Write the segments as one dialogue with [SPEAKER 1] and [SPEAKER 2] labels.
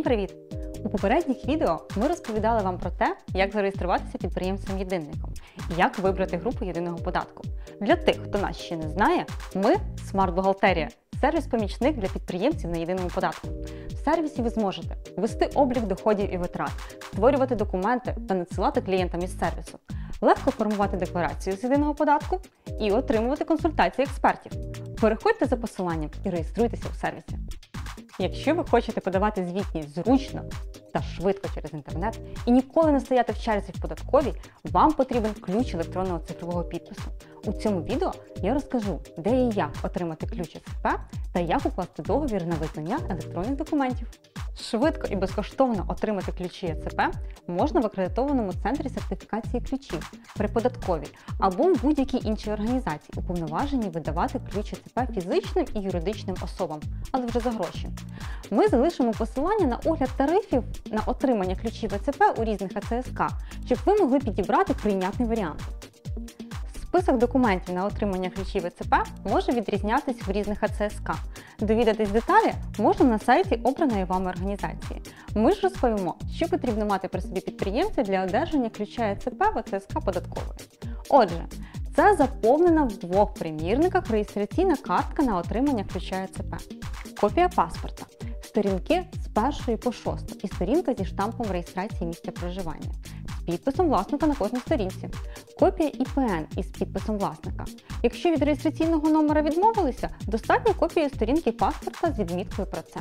[SPEAKER 1] Всім привіт! У попередніх відео ми розповідали вам про те, як зареєструватися підприємцем-єдинником і як вибрати групу єдиного податку. Для тих, хто нас ще не знає, ми Смарт Бухгалтерія сервіс-помічник для підприємців на єдиному податку. В сервісі ви зможете вести облік доходів і витрат, створювати документи та надсилати клієнтам із сервісу, легко формувати декларацію з єдиного податку і отримувати консультації експертів. Переходьте за посиланням і реєструйтеся у сервісі. Якщо ви хочете подавати звітність зручно та швидко через інтернет і ніколи не стояти в черзі в податковій, вам потрібен ключ електронного цифрового підпису. У цьому відео я розкажу, де і як отримати ключ СП та як укласти договір на визнання електронних документів. Швидко і безкоштовно отримати ключі ЕЦП можна в акредитованому центрі сертифікації ключів при податковій або в будь-якій іншій організації, уповноважені видавати ключ ЕЦП фізичним і юридичним особам, але вже за гроші. Ми залишимо посилання на огляд тарифів на отримання ключів ЕЦП у різних АЦСК, щоб ви могли підібрати прийнятний варіант. Список документів на отримання ключів ЕЦП може відрізнятися в різних АЦСК. Довідатись деталі можна на сайті обраної вами організації. Ми ж розповімо, що потрібно мати при собі підприємця для одержання ключа ЕЦП в АЦСК податкової. Отже, це заповнена в двох примірниках реєстраційна картка на отримання ключа ЕЦП, копія паспорта, сторінки з першої по шосту і сторінка зі штампом реєстрації місця проживання підписом власника на кожній сторінці, копія ІПН із підписом власника. Якщо від реєстраційного номера відмовилися, достатньо копії сторінки паспорта з відміткою про це.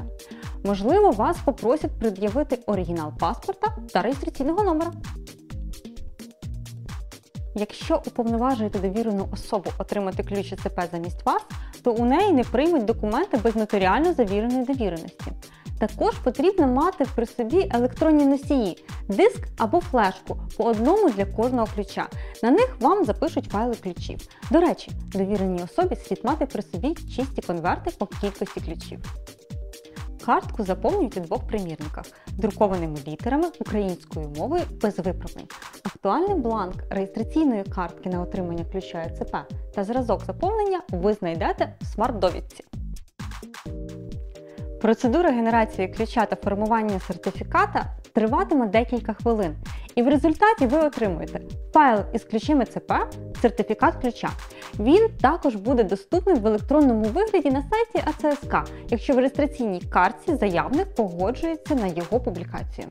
[SPEAKER 1] Можливо, вас попросять пред'явити оригінал паспорта та реєстраційного номера. Якщо уповноважуєте довірену особу отримати ключ ЦП замість вас, то у неї не приймуть документи без нотаріально завіреної довіреності. Також потрібно мати при собі електронні носії, диск або флешку по одному для кожного ключа. На них вам запишуть файли ключів. До речі, довіреній особі слід мати при собі чисті конверти по кількості ключів. Картку заповнюють у двох примірниках друкованими літерами українською мовою без виправлень. Актуальний бланк реєстраційної картки на отримання ключа ЕЦП та зразок заповнення ви знайдете в смарт-довідці. Процедура генерації ключа та формування сертифіката триватиме декілька хвилин, і в результаті ви отримуєте файл із ключем ЕЦП, сертифікат ключа. Він також буде доступний в електронному вигляді на сайті АЦСК, якщо в реєстраційній картці заявник погоджується на його публікацію.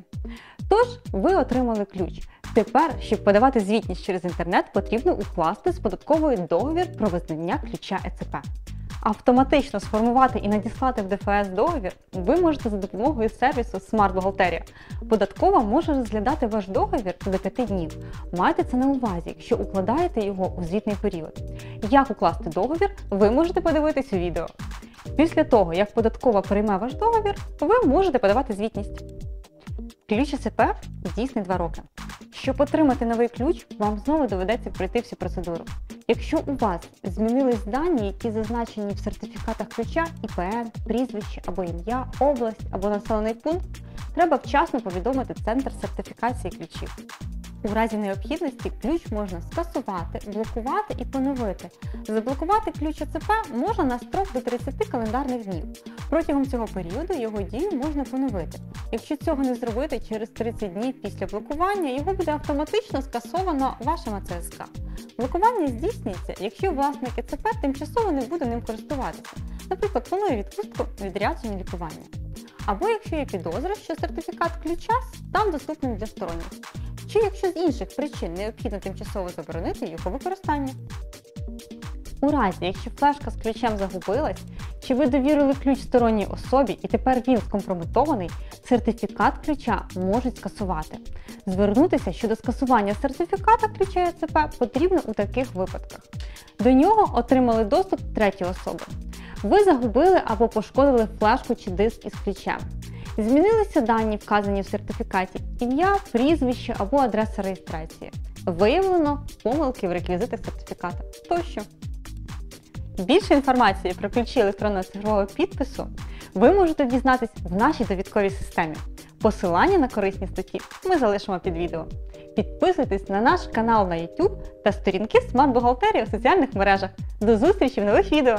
[SPEAKER 1] Тож, ви отримали ключ. Тепер, щоб подавати звітність через інтернет, потрібно укласти з податковою договір про визнання ключа ЕЦП. Автоматично сформувати і надіслати в ДФС договір ви можете за допомогою сервісу Smart Бухгалтерія. Податкова може розглядати ваш договір до 5 днів. Майте це на увазі, якщо укладаєте його у звітний період. Як укласти договір, ви можете подивитись у відео. Після того, як податкова прийме ваш договір, ви можете подавати звітність. Ключ СП дійсний 2 роки. Щоб отримати новий ключ, вам знову доведеться пройти всю процедуру. Якщо у вас змінились дані, які зазначені в сертифікатах ключа, ІПН, прізвище або ім'я, область або населений пункт, треба вчасно повідомити Центр сертифікації ключів. У разі необхідності ключ можна скасувати, блокувати і поновити. Заблокувати ключ ОЦП можна на строк до 30 календарних днів. Протягом цього періоду його дію можна поновити. Якщо цього не зробити через 30 днів після блокування, його буде автоматично скасовано вашим АЦСК. Блокування здійснюється, якщо власник ЕЦП тимчасово не буде ним користуватися, наприклад, планує відпустку відрядження лікування. Або якщо є підозра, що сертифікат ключа став доступним для сторонніх чи якщо з інших причин необхідно тимчасово заборонити його використання. У разі, якщо флешка з ключем загубилась, чи ви довірили ключ сторонній особі і тепер він скомпрометований, сертифікат ключа можуть скасувати. Звернутися щодо скасування сертифіката ключа ЕЦП потрібно у таких випадках. До нього отримали доступ треті особи. Ви загубили або пошкодили флешку чи диск із ключем. Змінилися дані, вказані в сертифікаті, ім'я, прізвище або адреса реєстрації. Виявлено помилки в реквізитах сертифіката тощо. Більше інформації про ключі електронного цифрового підпису ви можете дізнатись в нашій довідковій системі. Посилання на корисні статті ми залишимо під відео. Підписуйтесь на наш канал на YouTube та сторінки Смарт Бухгалтерії у соціальних мережах. До зустрічі в нових відео!